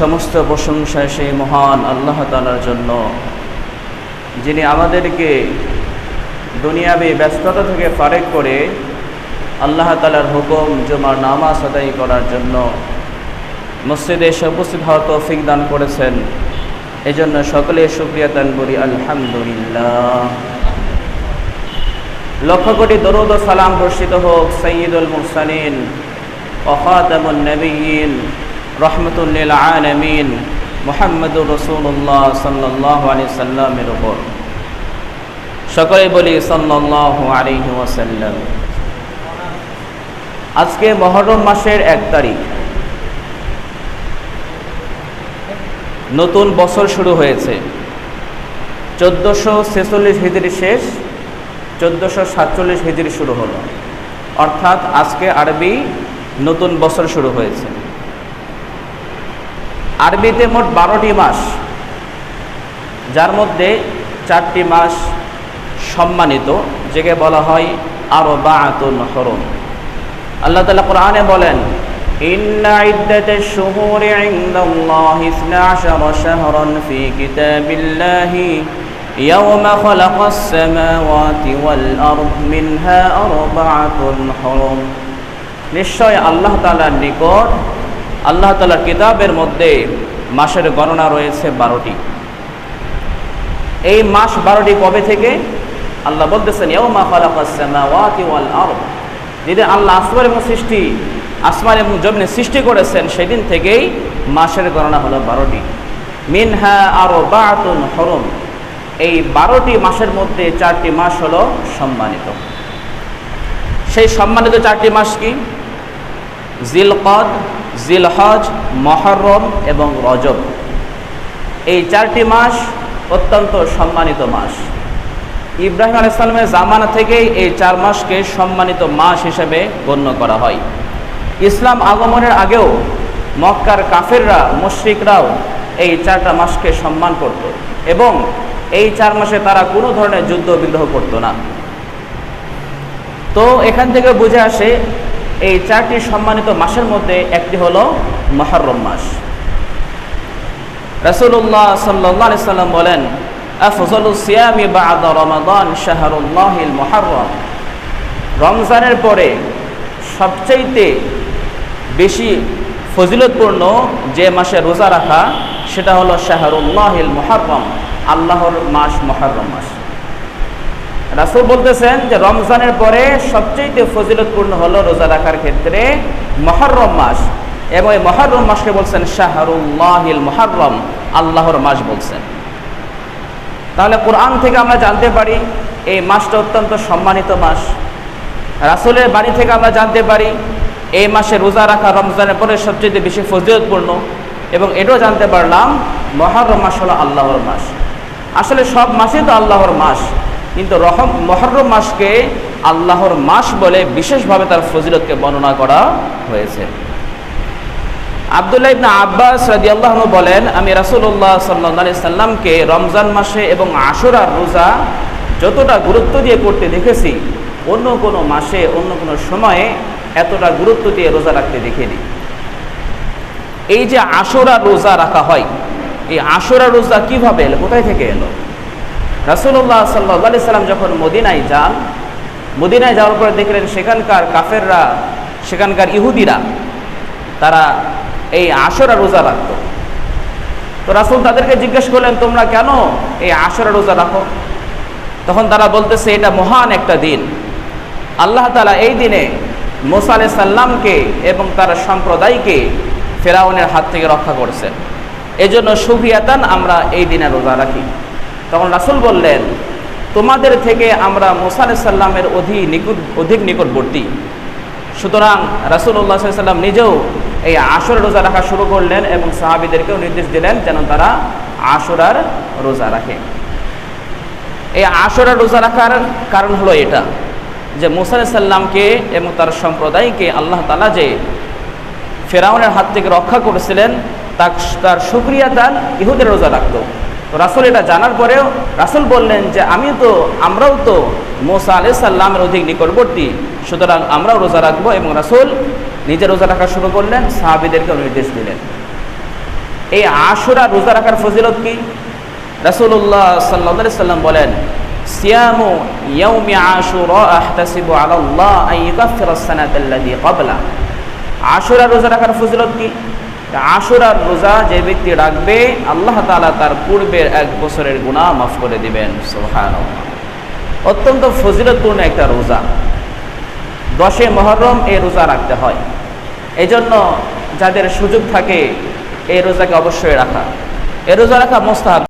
সমস্ত প্রশংসা সেই মহান আল্লাহ তালার জন্য, যিনি আমাদেরকে দুনিয়াবি ব্যস্ততা থেকে ফারেক করে আল্লাহ তালার হুকুম জমার নামাজ আদায় করার জন্য মসজিদে এসে উপস্থিত হওয়ার তৌফিক দান করেছেন। এজন্য সকলে সুক্রিয়া দান করি, আলহামদুলিল্লাহ। লক্ষ কোটি দরুদ সালাম বর্ষিত হোক সঈদুল মুরসালিন ওখাতামুল নবীন। রহমতুল্লিল আলমিন মোহাম্মদুর রসুল্লাহ সাল্লাহ আলি সাল্লামের উপর। সকলে বলি সাল্লাহ আলিহি ওয়াসাল্লাম। আজকে মহরম মাসের এক তারিখ। নতুন বছর শুরু হয়েছে। চোদ্দোশো ছেচল্লিশ হিজড়ি শেষ, চোদ্দোশো সাতচল্লিশ হিজড়ি শুরু হলো। অর্থাৎ আজকে আরবি নতুন বছর শুরু হয়েছে। আরবিতে মোট বারোটি মাস যার মধ্যে চারটি মাস সম্মানিত যেকে বলা হয় আরো বা আতুল হরম আল্লাহ তালা কোরআনে বলেন إن عدة الشهور عند الله اثنا عشر شهرا في كتاب الله يوم خلق السماوات والأرض منها أربعة حرم নিশ্চয় আল্লাহ তালার নিকট আল্লাহ তালার কিতাবের মধ্যে মাসের গণনা রয়েছে বারোটি। এই মাস বারোটি কবে থেকে? আল্লাহ বলতেছেন আরদ। যেদিন আল্লাহ আসমান এবং সৃষ্টি, আসমান এবং জমিনে সৃষ্টি করেছেন, সেদিন থেকেই মাসের গণনা হলো বারোটি। মিনহা আরও বাতুন হরম। এই বারোটি মাসের মধ্যে চারটি মাস হলো সম্মানিত। সেই সম্মানিত চারটি মাস কি? জিলকদ, জিলহজ, মহরম এবং রজব। এই চারটি মাস অত্যন্ত সম্মানিত মাস। ইব্রাহিম আলাইসালামের জামানা থেকেই এই চার মাসকে সম্মানিত মাস হিসেবে গণ্য করা হয়। ইসলাম আগমনের আগেও মক্কার কাফেররা, মুশ্রিকরাও এই চারটা মাসকে সম্মান করত এবং এই চার মাসে তারা কোনো ধরনের যুদ্ধ বিগ্রহ করত না। তো এখান থেকে বুঝে আসে এই চারটি সম্মানিত মাসের মধ্যে একটি হলো মহরম মাস। রসুল্লাহ সাল্লাহ সাল্লাম বলেন রমজানের পরে সবচাইতে বেশি ফজিলতপূর্ণ যে মাসে রোজা রাখা, সেটা হলো শাহরুল্লাহিল মহরম আল্লাহর মাস মহরম মাস। রাসুল বলতেছেন যে রমজানের পরে সবচেয়ে ফজিলতপূর্ণ হলো রোজা রাখার ক্ষেত্রে মহরম মাস। এবং এই মহরম মাসকে বলছেন শাহরুল্লাহিল মহরম, আল্লাহর মাস বলছেন। তাহলে কোরআন থেকে আমরা জানতে পারি, এই মাসটা অত্যন্ত সম্মানিত মাস। রাসুলের বাড়ি থেকে আমরা জানতে পারি, এই মাসে রোজা রাখা রমজানের পরে সবচেয়ে বেশি ফজিলতপূর্ণ। এবং এটাও জানতে পারলাম, মহরম মাস হলো আল্লাহর মাস। আসলে সব মাসই তো আল্লাহর মাস। কিন্তু রহম, মহরম মাসকে আল্লাহর মাস বলে বিশেষভাবে তার ফজিলতকে বর্ণনা করা হয়েছে। আবদুল্লাহ ইবনা আব্বাস রাজি আল্লাহ বলেন, আমি রাসুল্লাহ সাল্লা সাল্লামকে রমজান মাসে এবং আশুরার রোজা যতটা গুরুত্ব দিয়ে করতে দেখেছি, অন্য কোনো মাসে, অন্য কোনো সময়ে এতটা গুরুত্ব দিয়ে রোজা রাখতে দেখিনি। এই যে আশুরা রোজা রাখা হয়, এই আশুরা রোজা কীভাবে এলো? কোথায় থেকে এলো? রাসুল্লাহ সাল্লাহ সাল্লাম যখন মদিনায় যান, মদিনায় যাওয়ার পরে দেখলেন সেখানকার কাফেররা, সেখানকার ইহুদিরা, তারা এই আশরা রোজা রাখত। তো রাসুল তাদেরকে জিজ্ঞেস করলেন, তোমরা কেন এই আশরা রোজা রাখো? তখন তারা বলতেছে, এটা মহান একটা দিন। আল্লাহ তালা এই দিনে মোসা সাল্লামকে এবং তার সম্প্রদায়কে ফেরাউনের হাত থেকে রক্ষা করছেন। এজন্য সুফিয়াতান আমরা এই দিনে রোজা রাখি। তখন রাসুল বললেন, তোমাদের থেকে আমরা মোসা সাল্লামের অধিক নিকট, অধিক নিকটবর্তী। সুতরাং রাসুল্লাহ সাল্লাম নিজেও এই আশুর রোজা রাখা শুরু করলেন এবং সাহাবিদেরকেও নির্দেশ দিলেন যেন তারা আশুরার রোজা রাখে। এই আশুরার রোজা রাখার কারণ হলো এটা, যে মুসা এবং তার সম্প্রদায়কে আল্লাহ তালা যে ফেরাউনের হাত থেকে রক্ষা করেছিলেন তার সুক্রিয়া তার ইহুদের রোজা রাখতো। তো রাসুল এটা জানার পরেও রাসুল বললেন যে, আমি তো, আমরাও তো মোসা আলি সাল্লামের অধিক নিকটবর্তী, সুতরাং আমরাও রোজা রাখব। এবং রাসুল নিজে রোজা রাখা শুরু করলেন সাহাবিদেরকেও নির্দেশ দিলেন। এই আশুরা রোজা রাখার ফজিলত কি? রাসূলুল্লাহ সাল্লাল্লাহু আলাইহি সাল্লাম বলেন, সিয়ামু আশুরা আশুরা রোজা রাখার ফজিলত কি? আশুরার রোজা যে ব্যক্তি রাখবে, আল্লাহ তালা তার পূর্বের এক বছরের গুণা মাফ করে দিবেন সোহান অত্যন্ত ফজিলতপূর্ণ একটা রোজা। দশে মহরম এ রোজা রাখতে হয়। এই জন্য যাদের সুযোগ থাকে, এই রোজাকে অবশ্যই রাখা। এই রোজা রাখা মোস্তাহাব।